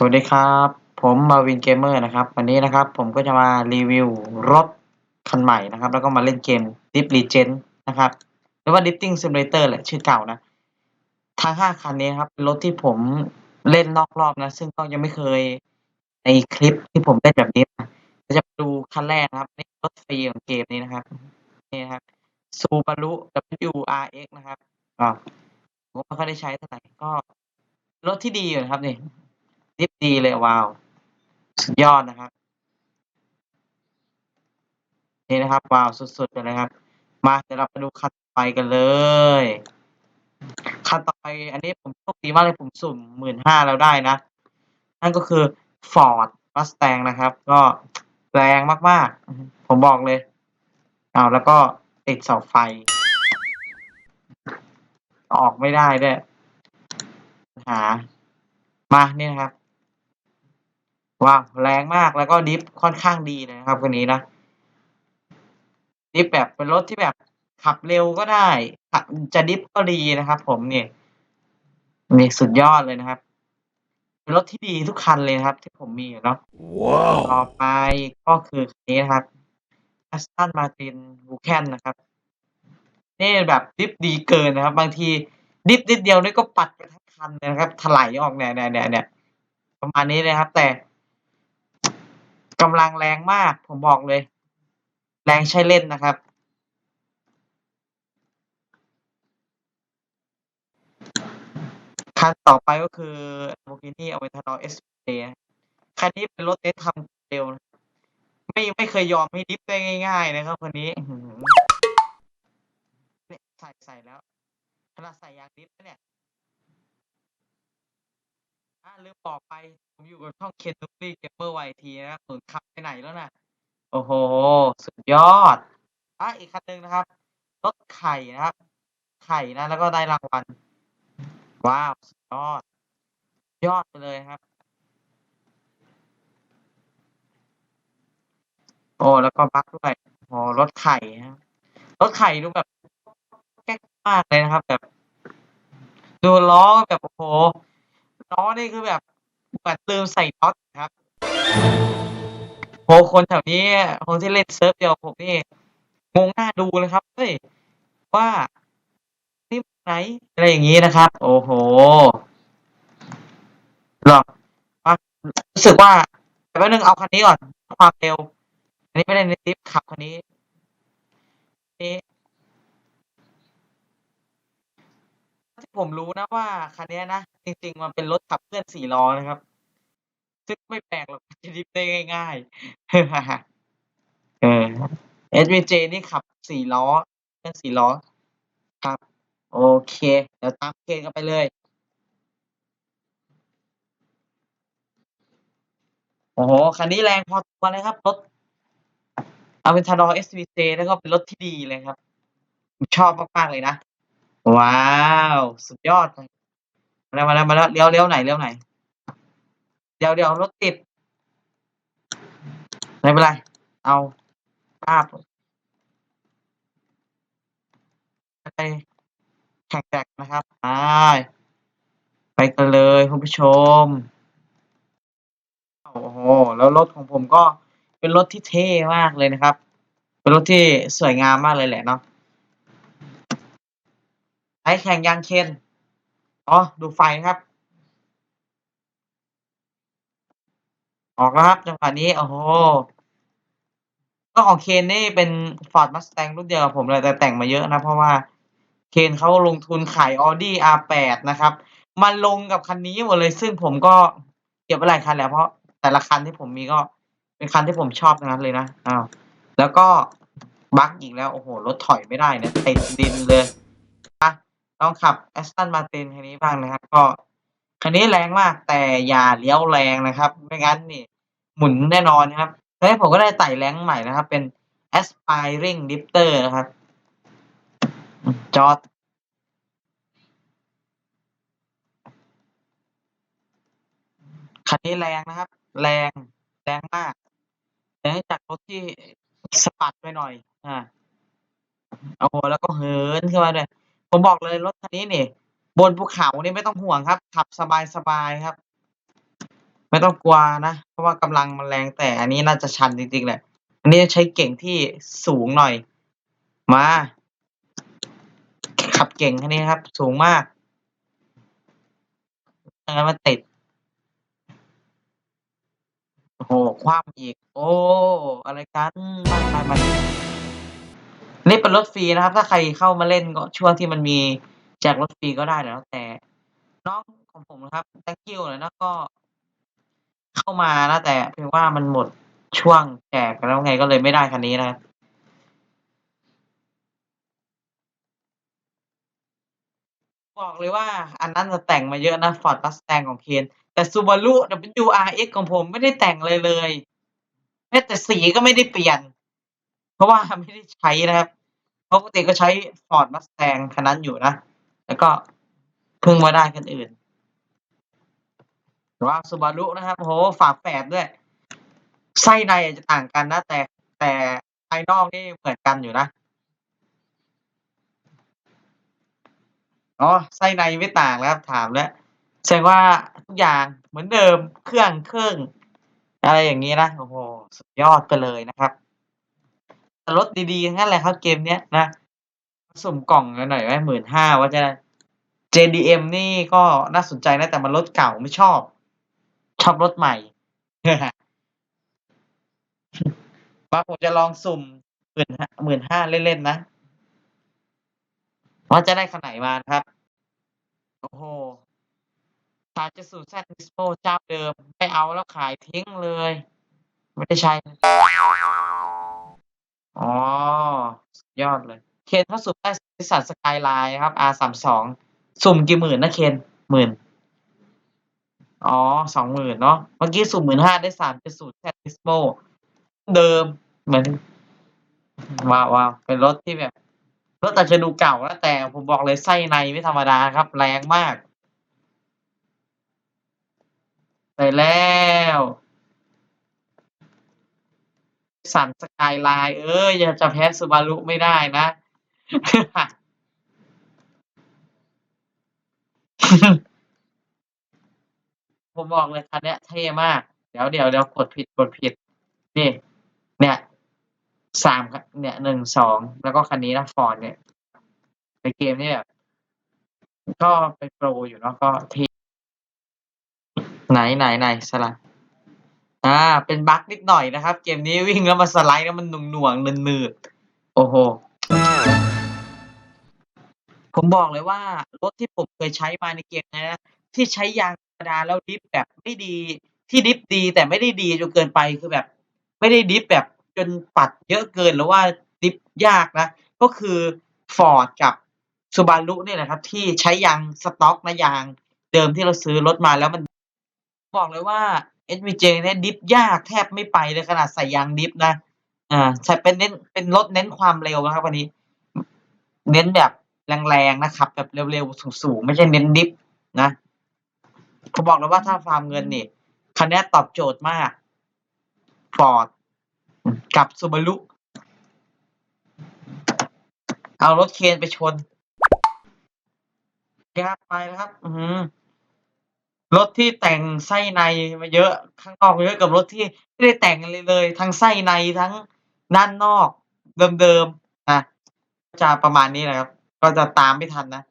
สวัสดีครับ ผมมาวินเกมเมอร์นะครับ วันนี้นะครับผมก็จะมารีวิวรถคันใหม่นะครับ แล้วก็มาเล่นเกม Deep Legend นะครับหรือว่า Drifting Simulator แหละชื่อเก่านะ ทั้งห้าคันนี้ครับรถที่ผมเล่นนอกรอบนะ ซึ่งก็ยังไม่เคยในคลิปที่ผมเล่นแบบนี้นะเราจะดูคันแรกนะครับนี่รถฟรีของเกมนี้นะครับนี่นะครับ Subaru WRX นะครับก็ผมก็ไม่ค่อยได้ใช้เท่าไหร่ก็รถที่ดีอยู่นะครับนี่ ดิฟดีเลยว้าว สุดยอดนะครับ นี่นะครับว้าวสุดๆไปเลยครับ มาเดี๋ยวเราไปดูคันต่อไปกันเลยคันต่อไปอันนี้ผมโชคดีมากเลยผมสุ่มหมื่นห้าแล้วได้นะ นั่นก็คือ Ford Mustang นะครับ ก็แรงมากๆ ผมบอกเลย เอาแล้วก็ติดเสาไฟ ออกไม่ได้ด้วยหา มาเนี่ยนะครับ ว้าวแรงมากแล้วก็ดิฟค่อนข้างดีเลยนะครับคันนี้นะดิฟแบบเป็นรถที่แบบขับเร็วก็ได้ขับจะดิฟก็ดีนะครับผมนี่นี่สุดยอดเลยนะครับเป็นรถที่ดีทุกคันเลยนะครับ ที่ผมมีอยู่เนาะว้าวต่อไปก็คือคันนี้นะครับ Aston Martin Vulcan นะครับ นี่แบบดิฟดีเกินนะครับ บางทีดิฟนิดเดียวนี่ก็ปัดไปทั้งคันเลยนะครับถลายออกเนี่ยเนี่ยเนี่ยเนี่ยประมาณนี้เลยครับ แต่ กำลังแรงมาก ผมบอกเลย แรงใช้เล่นนะครับ คันต่อไปก็คือ Lamborghini Aventador SVJ คันนี้เป็นรถเทสทำเร็ว ไม่ไม่เคยยอมให้ดิฟได้ง่าย ๆ นะครับคันนี้เนี่ยใส่ใส่แล้วขนาดใส่ยางดิฟเนี่ย อ่าลืมบอกไป ผมอยู่กับช่องเคนนุกลี่เกมเมอร์ไวทีนะครับหนุนขับไปไหนแล้วน่ะ โอ้โห สุดยอด อะอีกคันหนึ่งนะครับ รถไข่นะครับ ไข่นะ แล้วก็ได้รางวัล ว้าว สุดยอด ยอดไปเลยครับ โอ้ แล้วก็บัคด้วยโอ้รถไข่นะครับรถไข่ดูแบบแก๊กมากเลยนะครับ แบบ ดูล้อแบบโอ้โห ล้อนี่คือแบบเหมือนลืมใส่น็อตครับโหคนแถวนี้คนที่เล่นเซิร์ฟเดียวผมนี่งงหน้าดูเลยครับเฮ้ยว่านี่ไหนอะไรอย่างนี้นะครับ โอ้โหหรออะรู้สึกว่าแต่แป๊บนึงเอาคันนี้ก่อน ความเร็ว อันนี้ไม่ได้ในทิปขับคันนี้นี่ ที่ผมรู้นะว่าคันนี้นะ จริงๆ มันเป็นรถขับเคลื่อนสี่ล้อนะครับ ซึ่งไม่แปลกหรอกจะดิฟได้ง่ายๆเออ SVJ นี่ขับสี่ล้อเคลื่อนสี่ล้อ ครับ โอเค เดี๋ยวตามเกณฑ์กันไปเลยโอ้โห คันนี้แรงพอตัวเลยครับ รถ Aventador SVJ แล้วก็เป็นรถที่ดีเลยครับ ชอบมาก ๆ เลยนะ ว้าว สุดยอดเลยมาแล้วมาแล้วมาแล้วเลี้ยวเลี้ยวไหนเลี้ยวไหนเดี๋ยวเดี๋ยวรถติดไม่เป็นไร เอาภาพไปแข่งแจกนะครับไปไปกันเลยคุณผู้ชม โอ้โห แล้วรถของผมก็เป็นรถที่เท่มากเลยนะครับ เป็นรถที่สวยงามมากเลยแหละเนาะ ช้แข่งยางเคนอ๋อดูไฟครับ ออกแล้วครับจังหวะนี้โอ้โหก็ของเคนนี่เป็น Ford Mustang รุ่นเดียวกับผมเลยแต่แต่งมาเยอะนะเพราะว่าเคนเขาลงทุนขาย Audi R8 นะครับมาลงกับคันนี้หมดเลย ซึ่งผมก็เก็บไว้หลายคันแล้วเพราะแต่ละคันที่ผมมีก็เป็นคันที่ผมชอบทั้งนั้นเลยนะอ้าวแล้วก็บักอีกแล้ว โอ้โฮรถถอยไม่ได้นี่ยติดดินเลย ลองขับ Aston Martin คันนี้บ้างนะครับ ก็คันนี้แรงมากแต่อย่าเลี้ยวแรงนะครับ ไม่งั้นนี่ หมุนแน่นอนครับแล้วผมก็ได้ไต่ rank ใหม่นะครับ เป็น Aspiring Drifter นะครับ จอดคันนี้แรงนะครับ แรงแรงมากแต่เนื่องจากรถที่สะบัดไปหน่อยอาโอ้โฮแล้วก็เหินขึ้นมาด้วย ผมบอกเลยรถคันนี้นี่ บนภูเขานี่ไม่ต้องห่วงครับ ขับสบายๆครับ ไม่ต้องกลัวนะ เพราะว่ากำลังมันแรงแต่อันนี้น่าจะชันจริงๆแหละ อันนี้ใช้เก่งที่สูงหน่อย มา ขับเก่งคันนี้ครับ สูงมากไม่งั้นมันติดโอ้โฮคว่ำอีก โอ้ อะไรกันไม่ๆๆนี่ นี่เป็นรถฟรีนะครับ ถ้าใครเข้ามาเล่นก็ช่วงที่มันมีแจกรถฟรีก็ได้แล้วแต่ น้องของผมนะครับ Thank you เลยนะก็ เข้ามานะแต่เพียงว่ามันหมดช่วงแจกแล้วไงก็เลยไม่ได้คันนี้นะครับบอกเลยว่าอันนั้นน่ะแต่งมาเยอะนะ Ford Mustang ของเคนแต่ Subaru WRX ของผมไม่ได้แต่งอะไรเลยแม้แต่สีก็ไม่ได้เปลี่ยน เพราะว่าไม่ได้ใช้นะครับ ปกติก็ใช้ Ford Mustang คันนั้นอยู่นะ แล้วก็เพิ่งมาได้คันอื่นว่า Subaru นะครับโอ้โฮฝาแฝดด้วย ไส้ในอาจจะต่างกันนะ แต่แต่ภายนอกนี่เหมือนกันอยู่นะอ๋อไส้ในไม่ต่างแล้วครับถามแล้วแสดงว่าทุกอย่างเหมือนเดิมเครื่องเครึ่องอะไรอย่างงี้นะโอ้โฮสุดยอดไปเลยนะครับ แต่รถดีๆงั้นแหละครับเกมเนี้ยนะสุ่มกล่องกันหน่อยไหม15,000ว่าจะ JDM นี่ก็น่าสนใจนะแต่มันรถเก่าไม่ชอบ ชอบรถใหม่ว่าผมจะลองสุ่ม15,000 15,000เล่นๆนะ ว่าจะได้คันไหนมาครับ โอ้โฮ370 Z Nismo เจ้าเดิม ไม่เอาแล้วขายทิ้งเลย ไม่ได้ใช้ อ๋อ สุดยอดเลย เคนเขาสุ่มได้ Nissan Skyline ครับ R32 สุ่มกี่หมื่นนะเคน10,000อ๋อ20,000เนาะเมื่อกี้สุ่ม15,000ได้370 Z Nismo เดิมเหมือนว้าวๆเป็นรถที่แบบรถอาจจะดูเก่านะแต่ผมบอกเลยไส้ในไม่ธรรมดาครับ แรงมากไปแล้ว Nissan Skyline เอ๊ยยังจะแพ้ Subaru ไม่ได้นะ ผมบอกเลยคันนี้เท่มาก เดี๋ยวเดี๋ยวเดี๋ยวกดผิดกดผิด นี่ เนี่ย3คเนี่ย1 2แล้วก็คันนี้นะ Ford เนี่ย ในเกมนี่แบบก็เป็นโปรอยู่เนาะก็ท่ไหนๆๆสไหนสลด์ อา เป็นบักนิดหน่อยนะครับ เกมนี้วิ่งแล้วมันสไลด์แล้วมันหน่วงๆหนืดๆ โอ้โฮผมบอกเลยว่า รถที่ผมเคยใช้มาในเกมนี้นะ ที่ใช้ยางธรรมดาแล้วดริฟต์แบบไม่ดี ที่ดริฟต์ดีแต่ไม่ได้ดีจนเกินไป คือแบบ ไม่ได้ดริฟต์แบบจนปัดเยอะเกินหรือว่าดริฟต์ยากนะ ก็คือ Ford กับ Subaru เนี่ยแหละครับ ที่ใช้ยางสต๊อกนะยางเดิมที่เราซื้อรถมาแล้วมัน บอกเลยว่า SVJ เจเนี่ยดิฟยากแทบไม่ไปเลยขนาดใส่ยางดิฟนะอ่าใส่เป็นเน้นเป็นรถเน้นความเร็วนะครับอันนี้ เน้นแบบแรงๆนะขับ แบบเร็วๆสูงๆไม่ใช่เน้นดิฟนะผมบอกเลยว่าถ้าฟาร์มเงินนี่คันนี้ตอบโจทย์มาก Ford อืมกับ Subaru เอารถเคนไปชนครับไปแล้วครับ อื้อฮือ รถที่แต่งไส้ในมาเยอะ ข้างนอกเยอะกับรถที่ไม่ได้แต่งอะไรเลย ทั้งไส้ในทั้งด้านนอกเดิมๆนะจะประมาณนี้แหละครับ ก็จะตามไม่ทันนะ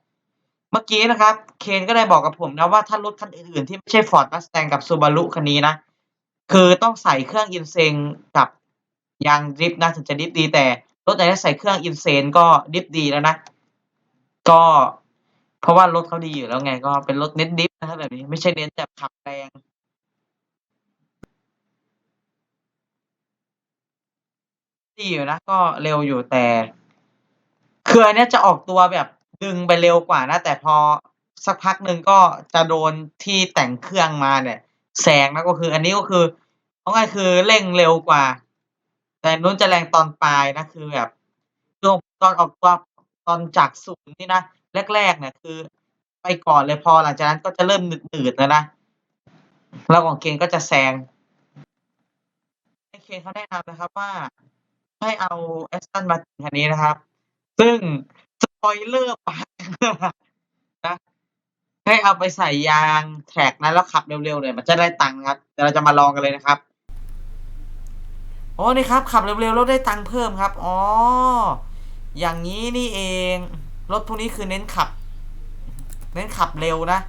เมื่อกี้นะครับ เคนก็ได้บอกกับผมนะว่าถ้ารถคันอื่นๆ ที่ไม่ใช่ Ford Mustang กับ Subaru คันนี้นะ คือต้องใส่เครื่อง Insane กับยางดริฟต์นะถึงจะดริฟต์ดี แต่รถไหนที่ใส่เครื่อง Insane ก็ดริฟต์ดีแล้วนะ ก็ เพราะว่ารถเขาดีอยู่แล้วไง ก็เป็นรถเน้นดิฟนะครับแบบนี้ไม่ใช่เน้นแบบขับแรงดีอยู่นะก็เร็วอยู่แต่คืออันเนี้ยจะออกตัวแบบดึงไปเร็วกว่านะ แต่พอสักพักหนึ่งก็จะโดนที่แต่งเครื่องมาเนี่ยแซงนะก็คืออันนี้ก็คือเอาง่ายคือเร่งเร็วกว่า แต่นนู้นจะแรงตอนปลายนะคือแบบคือตอนออกตัวตอนจาก0นี่นะ แรกๆเนี่ยคือ ไปก่อนเลยพอหลังจากนั้นก็จะเริ่มหนืดๆแล้วนะแล้วของเคนก็จะแซงให้เคนเขาแนะนำนะครับว่าให้เอา Aston Martin คันนี้นะครับ ซึ่งสปอยเลอร์ปากนะให้เอาไปใส่ยางแทร็กนั้นแล้วขับเร็วๆเลยมันจะได้ตังค์ครับเดี๋ยวเราจะมาลองกันเลยนะครับโอ้นี่ครับขับเร็วๆแล้วได้ตังค์เพิ่มครับ อ๋อ อย่างนี้นี่เอง รถพวกนี้คือเน้นขับ เน้นขับเร็วนะ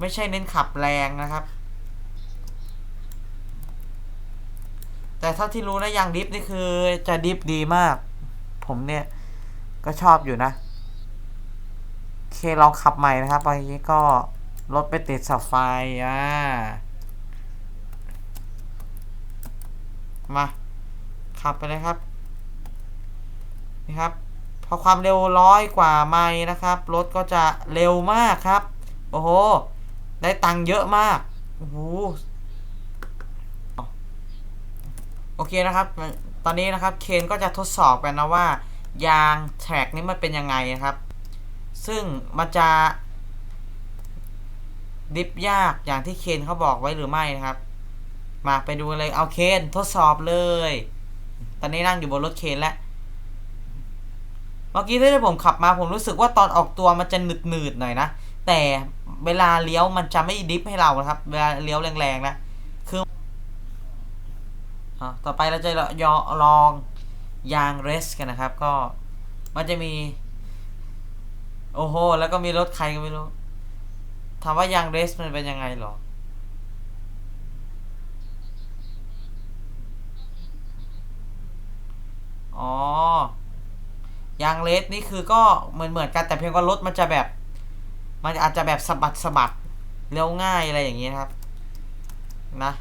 ไม่ใช่เน้นขับแรงนะครับ แต่เท่าที่รู้นะยางดิฟนี่คือจะดิฟดีมาก ผมเนี่ย ก็ชอบอยู่นะโอเคลองขับใหม่นะครับตอนนี้ก็รถไปติดเสาไฟอ่ามา ขับไปเลยครับ นี่ครับ พอความเร็วร้อยกว่าไมล์นะครับรถก็จะเร็วมากครับ โอ้โห ได้ตังค์เยอะมากโอ้โหโอเคนะครับ ตอนนี้นะครับเคนก็จะทดสอบกันนะว่า ยางแทร็กนี้มันเป็นยังไงนะครับ ซึ่งมันจะดิฟยากอย่างที่เคนเขาบอกไว้หรือไม่นะครับ มาไปดูเลยเอาเคนทดสอบเลย ตอนนี้นั่งอยู่บนรถเคนแล้ว มื่อกี้ที่ผมขับมาผมรู้สึกว่าตอนออกตัวมันจะหนืดหนืดๆหน่อยนะ แต่เวลาเลี้ยวมันจะไม่ดิฟให้เรานะครับ เวลาเลี้ยวแรงๆนะคืออต่อไปเราจะยอลองยางเรสกันนะครับ ก็มันจะมี โอ้โห แล้วก็มีรถใครก็ไม่รู้ถามว่ายางเรสมันเป็นยังไงหรออ๋อ ยางเลสนี่คือก็เหมือนเหมือนกันแต่เพียงว่ารถมันจะแบบ มันอาจจะแบบสะบัดสะบัดเร็วง่ายอะไรอย่างนี้ยครับ นะ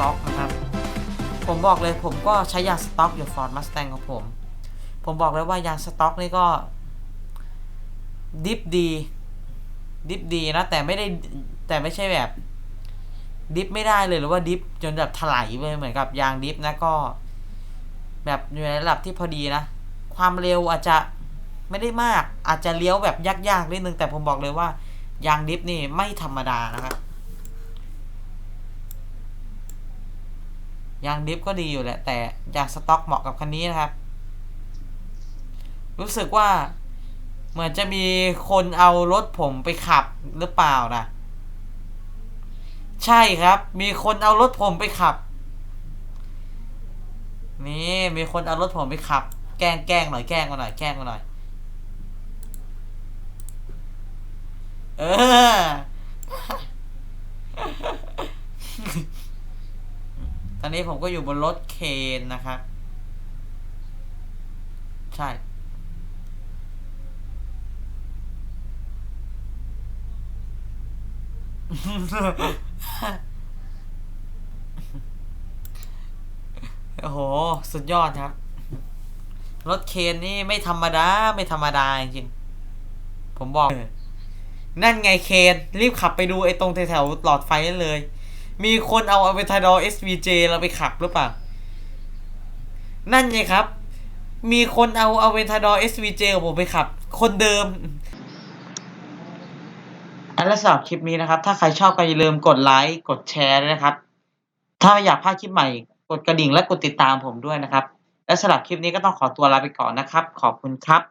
ต็อกนะครับ ผมบอกเลยผมก็ใช้ยางสต็อกอยู่ Ford Mustang ของผม ผมบอกเลยว่ายางสต็อกนี่ก็ ดิฟดี ดิฟดีนะ แต่ไม่ได้แต่ไม่ใช่แบบ ดิฟไม่ได้เลยหรือว่าดิฟจนแบบถลายไปเหมือนกับยางดิฟนะก็ แบบอยู่ในระดับที่พอดีนะ ความเร็วอาจจะไม่ได้มากอาจจะเลี้ยวแบบยากๆนิดนึงแต่ผมบอกเลยว่ายางดิฟนี่ไม่ธรรมดานะครับ ยางดิฟก็ดีอยู่แหละ แต่ยางสต็อกเหมาะกับคันนี้นะครับ รู้สึกว่าเหมือนจะมีคนเอารถผมไปขับหรือเปล่านะใช่ครับ มีคนเอารถผมไปขับ นี่มีคนเอารถผมไปขับ แกล้งแกล้งหน่อยแกล้งมาหน่อยแกล้งมาหน่อย เออ ต อนนี้ผมก็อยู่บนรถเคนนะครับ ใช่ โอ้โห สุดยอดครับ รถเคนนี่ไม่ธรรมดา ไม่ธรรมดาจริง ผมบอก นั่นไงเคน รีบขับไปดูไอ้ตรงแถวๆหลอดไฟนั่นเลย มีคนเอาอเวทาดอ SVJ เราไปขับหรือเปล่า นั่นไงครับ มีคนเอาอเวทาดอ SVJ ของผมไปขับ คนเดิมอันและสำหรับคลิปนี้นะครับ ถ้าใครชอบก็อย่าลืมกดไลค์กดแชร์ด้วยนะครับ ถ้าไม่อยากพลาดคลิปใหม่ กดกระดิ่งและกดติดตามผมด้วยนะครับ และสำหรับคลิปนี้ก็ต้องขอตัวลาไปก่อนนะครับ ขอบคุณครับ